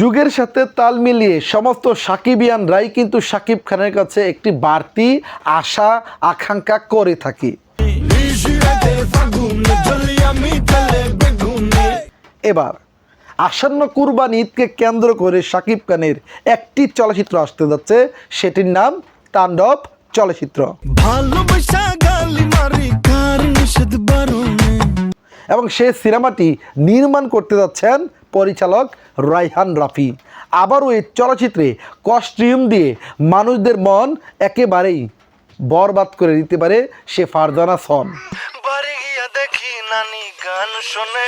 যুগের সাথে তাল মিলিয়ে সমস্ত সাকিবিয়ানরাই কিন্তু সাকিব খানের কাছে একটি বাড়তি আশা আকাঙ্ক্ষা করে থাকি। এবার আসন্ন কুরবান ঈদকে কেন্দ্র করে সাকিব খানের একটি চলচ্চিত্র আসতে যাচ্ছে সেটির নাম তাণ্ডব চলচ্চিত্র। এবং সে সিনেমাটি নির্মাণ করতে যাচ্ছেন পরিচালক রাইহান রাফি। আবারও এই চলচ্চিত্রে কস্টিউম দিয়ে মানুষদের মন একেবারেই বরবাদ করে দিতে পারে সে ফারজানা সন। বাড়ি গিয়া দেখি নানি শোনে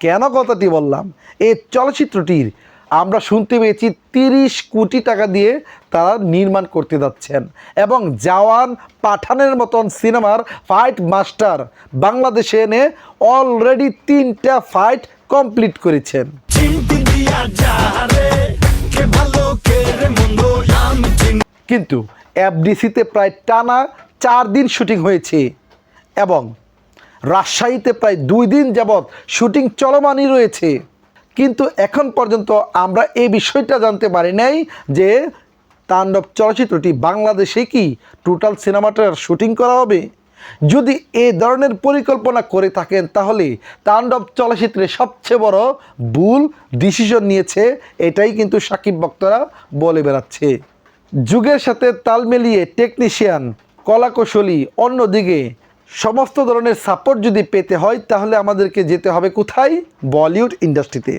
কেন কথাটি বললাম? এই চলচ্চিত্রটির আমরা শুনতে পেয়েছি তিরিশ কোটি টাকা দিয়ে তারা নির্মাণ করতে যাচ্ছেন এবং জওয়ান পাঠানের মতন সিনেমার ফাইট মাস্টার বাংলাদেশে এনে অলরেডি তিনটা ফাইট কমপ্লিট করেছেন। কিন্তু এফডিসিতে প্রায় টানা চার দিন শুটিং হয়েছে এবং রাজশাহীতে প্রায় দুই দিন যাবৎ শুটিং চলমানই রয়েছে। কিন্তু এখন পর্যন্ত আমরা এই বিষয়টা জানতে পারি নাই যে তাণ্ডব চলচ্চিত্রটি বাংলাদেশে কি টোটাল সিনেমাটার শুটিং করা হবে। যদি এই ধরনের পরিকল্পনা করে থাকেন, তাহলে তাণ্ডব চলচ্চিত্রে সবচেয়ে বড় ভুল ডিসিশন নিয়েছে, এটাই কিন্তু সাকিব বক্তারা বলে বেড়াচ্ছে। যুগের সাথে তাল মিলিয়ে টেকনিশিয়ান কলাকৌশলী, অন্যদিকে সমস্ত ধরনের সাপোর্ট যদি পেতে হয়, তাহলে আমাদেরকে যেতে হবে কোথায়? বলিউড ইন্ডাস্ট্রিতে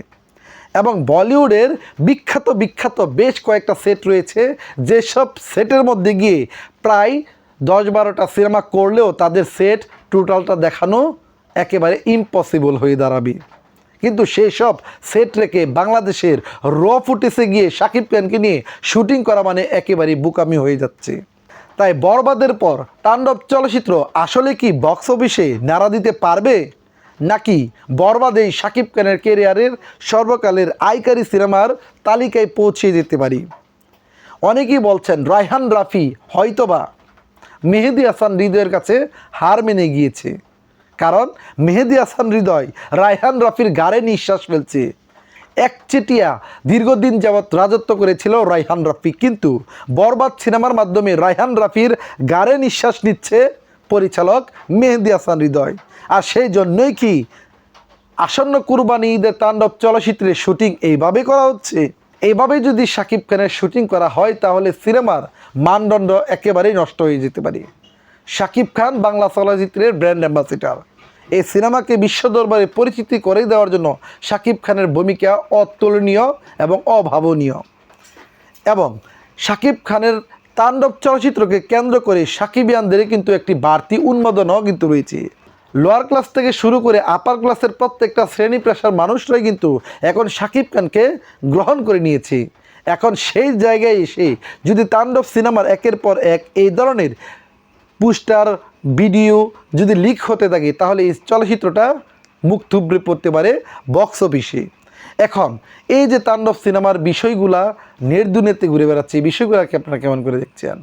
এবং বলিউডের বিখ্যাত বিখ্যাত বেশ কয়েকটা সেট রয়েছে, যেসব সেটের মধ্যে গিয়ে প্রায় দশ বারোটা সিনেমা করলেও তাদের সেট টোটালটা দেখানো একেবারে ইম্পসিবল হয়ে দাঁড়াবে। কিন্তু সেই সব সেট রেখে বাংলাদেশের র ফুটেসে গিয়ে শাকিব খানকে নিয়ে শুটিং করা মানে একেবারে বুকামি হয়ে যাচ্ছে। তাই বরবাদের পর তাণ্ডব চলচ্চিত্র আসলে কি বক্স অফিসে নাড়া দিতে পারবে? নাকি বরবাদেই শাকিব খানের কেরিয়ারের সর্বকালের আইকারি সিনেমার তালিকায় পৌঁছে যেতে পারি? অনেকেই বলছেন, রায়হান রাফি হয়তোবা মেহেদি হাসান হৃদয়ের কাছে হার মেনে গিয়েছে। কারণ মেহেদি হাসান হৃদয় রায়হান রাফির গাড়ে নিঃশ্বাস ফেলছে। একচেটিয়া দীর্ঘদিন যাবৎ রাজত্ব করেছিল রায়হান রাফি, কিন্তু বরবাদ সিনেমার মাধ্যমে রায়হান রাফির গাড়ে নিঃশ্বাস নিচ্ছে পরিচালক মেহেদি হাসান হৃদয়। আর সেই জন্যই কি আসন্ন কুরবানি ঈদের তাণ্ডব চলচ্চিত্রের শুটিং এইভাবে করা হচ্ছে? এইভাবে যদি শাকিব খানের শুটিং করা হয়, তাহলে সিনেমার মানদণ্ড একেবারেই নষ্ট হয়ে যেতে পারে। শাকিব খান বাংলা চলচ্চিত্রের ব্র্যান্ড অ্যাম্বাসিডার। এই সিনেমাকে বিশ্ব দরবারে পরিচিতি করে দেওয়ার জন্য শাকিব খানের ভূমিকা অতুলনীয় এবং অভাবনীয়। এবং শাকিব খানের তাণ্ডব চলচ্চিত্রকে কেন্দ্র করে সাকিবিয়ানদের কিন্তু একটি বাড়তি উন্মাদনাও কিন্তু রয়েছে। লোয়ার ক্লাস থেকে শুরু করে আপার ক্লাসের প্রত্যেকটা শ্রেণি পেশার মানুষরাই কিন্তু এখন শাকিব খানকে গ্রহণ করে নিয়েছে। এখন সেই জায়গায় এসে যদি তাণ্ডব সিনেমার একের পর এক এই ধরনের পোস্টার, ভিডিও যদি লিক হতে থাকে, তাহলে এই চলচ্চিত্রটা মুখ থুবড়ে পড়তে পারে বক্স অফিসে। এখন এই যে তাণ্ডব সিনেমার বিষয়গুলা নির্দুনেতে ঘুরে বেড়াচ্ছে, এই বিষয়গুলোকে আপনারা কেমন করে দেখছেন?